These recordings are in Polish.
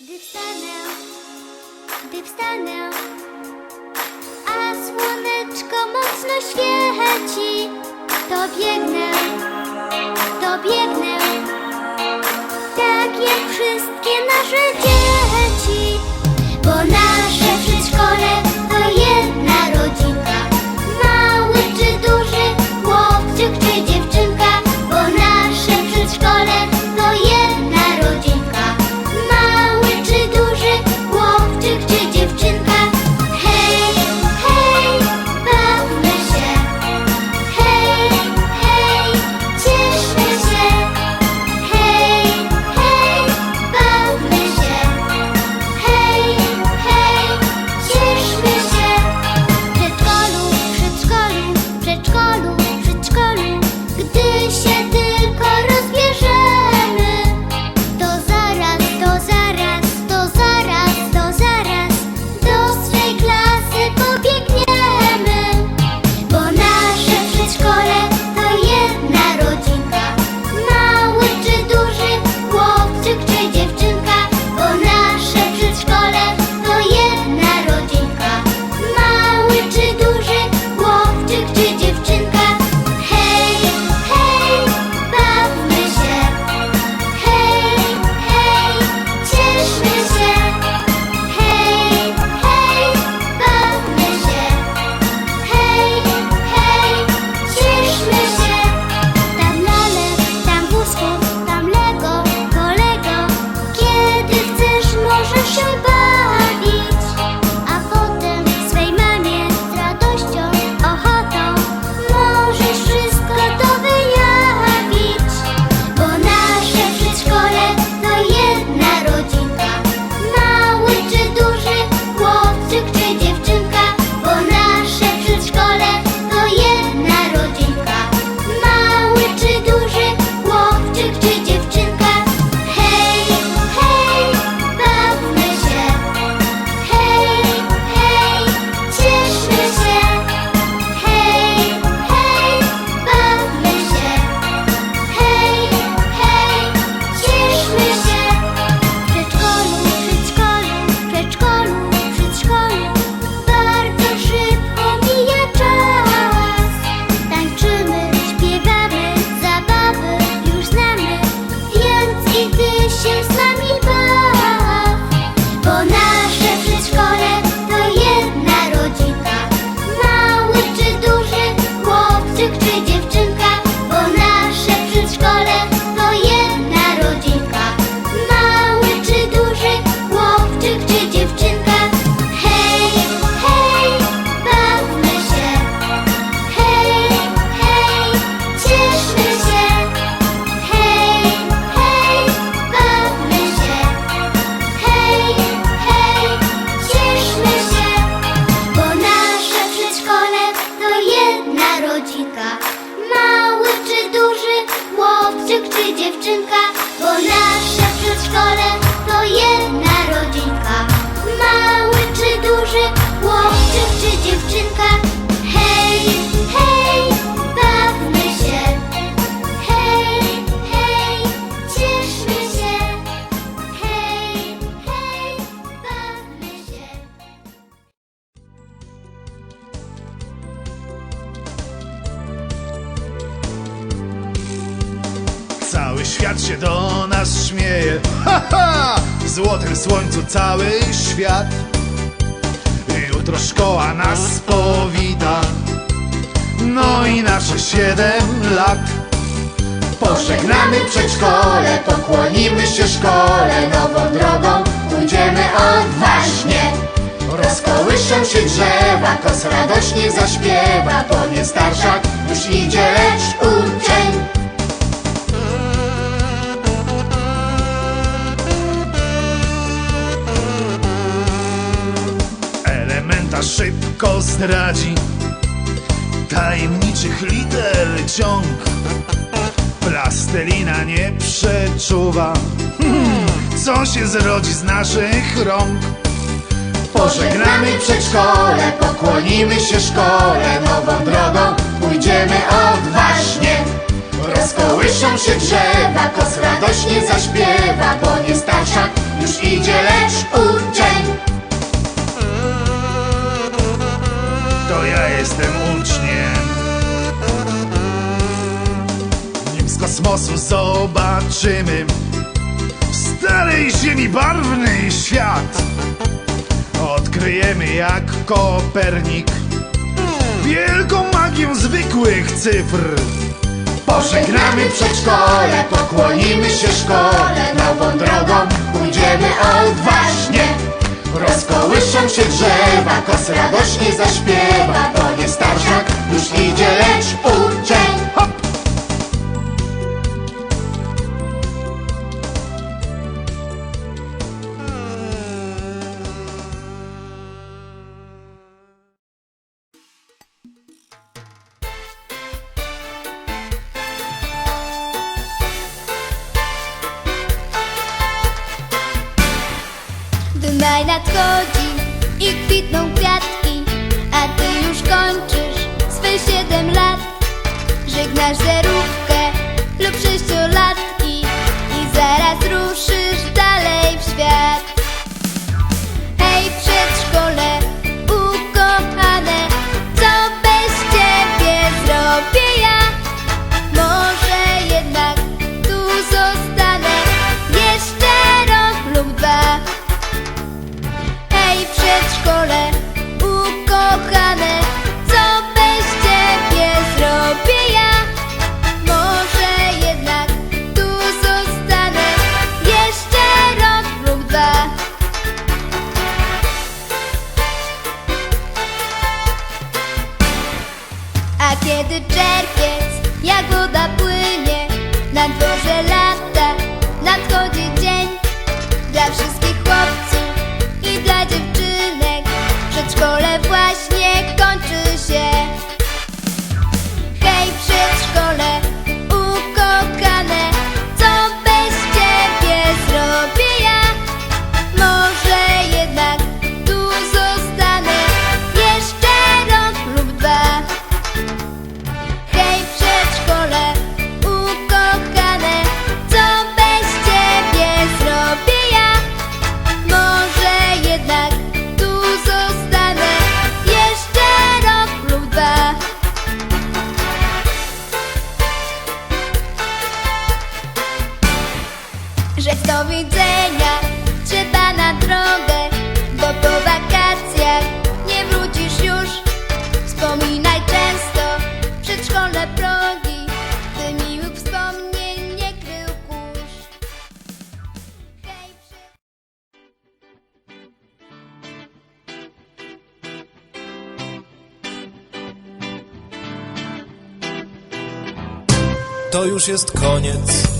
Gdy wstanę, gdy wstanę, a słoneczko mocno świeci, to biegnę, to biegnę, tak jak wszystkie nasze dzieci. dziewczynka, hej, hej, bawmy się. Hej, hej, cieszmy się. Hej, hej, bawmy się. Cały świat się do nas śmieje, ha ha! W złotym słońcu cały świat Jutro szkoła nas powita. No i nasze siedem lat. Pożegnamy przedszkole, pokłonimy się szkole. Nową drogą pójdziemy odważnie. Rozkołyszą się drzewa, kos radośnie zaśpiewa Powie starszak, już idzie, lecz uda zdradzi Tajemniczych liter ciąg. Plastelina nie przeczuwa. Hmm, Co się zrodzi z naszych rąk? Pożegnamy przedszkole, pokłonimy się szkole Nową drogą pójdziemy odważnie. Rozkołyszą się drzewa, kos radośnie zaśpiewa Bo nie starsza już idzie, lecz uczeń jestem uczniem. Nim z kosmosu zobaczymy starej ziemi barwny świat. Odkryjemy jak Kopernik wielką magię zwykłych cyfr. Pożegnamy przedszkole, pokłonimy się szkole, nową drogą pójdziemy odważnie. Się drzewa, kos radośnie zaśpiewa, to nie starszak, już idzie, lecz uczeń. Hop! Gdy maj nadchodzi i kwitną kwiatki, Widzenia, trzeba na drogę, bo po wakacjach nie wrócisz już. Wspominaj często przedszkolne progi, by miłych wspomnień nie krył kurz. Hej, przy... To już jest koniec,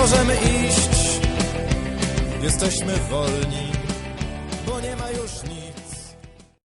możemy iść. Jesteśmy wolni,